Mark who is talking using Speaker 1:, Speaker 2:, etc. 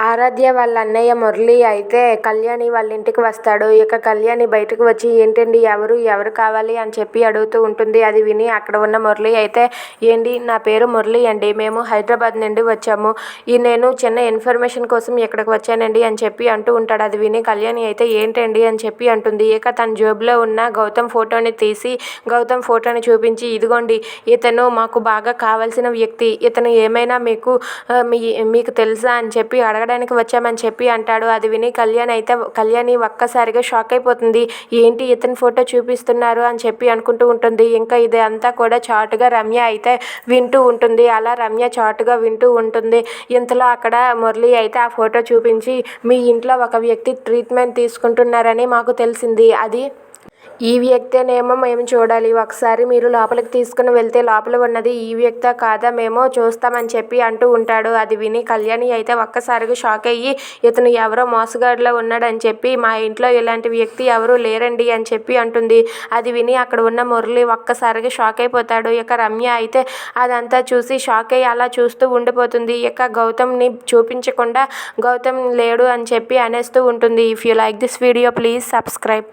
Speaker 1: ఆరాధ్య వాళ్ళ అన్నయ్య మురళి అయితే కళ్యాణి వాళ్ళ ఇంటికి వస్తాడు. ఇక కళ్యాణి బయటకు వచ్చి ఏంటండి ఎవరు? ఎవరు కావాలి? అని చెప్పి అడుగుతూ ఉంటుంది. అది విని అక్కడ ఉన్న మురళి అయితే ఏంటి? నా పేరు మురళి అండి. మేము హైదరాబాద్ నుండి వచ్చాము. ఈ నేను చిన్న ఇన్ఫర్మేషన్ కోసం ఇక్కడికి వచ్చానండి అని చెప్పి అంటూ ఉంటాడు. అది విని కళ్యాణి అయితే ఏంటండి? అని చెప్పి అంటుంది. ఇక తన జేబులో ఉన్న గౌతమ్ ఫోటోని తీసి గౌతమ్ ఫోటోని చూపించి ఇదిగోండి. ఇతను మాకు బాగా కావాల్సిన వ్యక్తి. ఇతను ఏమైనా మీకు మీ మీకు తెలుసా? అని చెప్పి అడగడం మాట్లాడడానికి వచ్చామని చెప్పి అంటాడు. అది విని కళ్యాణ్ అయితే కళ్యాణి ఒక్కసారిగా షాక్ అయిపోతుంది. ఏంటి ఇతని ఫోటో చూపిస్తున్నారు అని చెప్పి అనుకుంటూ ఉంటుంది. ఇంకా ఇది అంతా కూడా చాటుగా రమ్య అయితే వింటూ ఉంటుంది. అలా రమ్య చాటుగా వింటూ ఉంటుంది. ఇంతలో అక్కడ మురళి అయితే ఆ ఫోటో చూపించి మీ ఇంట్లో ఒక వ్యక్తి ట్రీట్మెంట్ తీసుకుంటున్నారని మాకు తెలిసింది. అది ఈ వ్యక్తే నేమో మేము చూడాలి. ఒకసారి మీరు లోపలికి తీసుకుని వెళ్తే లోపల ఉన్నది ఈ వ్యక్తే కాదా మేము చూస్తామని చెప్పి అంటూ ఉంటాడు. అది విని కళ్యాణి అయితే ఒక్కసారిగా షాక్ అయ్యి ఇతను ఎవరో మోసగాడిలో ఉన్నాడని చెప్పి మా ఇంట్లో ఇలాంటి వ్యక్తి ఎవరు లేరండి అని చెప్పి అంటుంది. అది విని అక్కడ ఉన్న మురళి ఒక్కసారిగా షాక్ అయిపోతాడు. ఇక రమ్య అయితే అదంతా చూసి షాక్ అయ్యి అలా చూస్తూ ఉండిపోతుంది. ఇక గౌతమ్ని చూపించకుండా గౌతమ్ లేడు అని చెప్పి అనేస్తూ ఉంటుంది. If you like this video please subscribe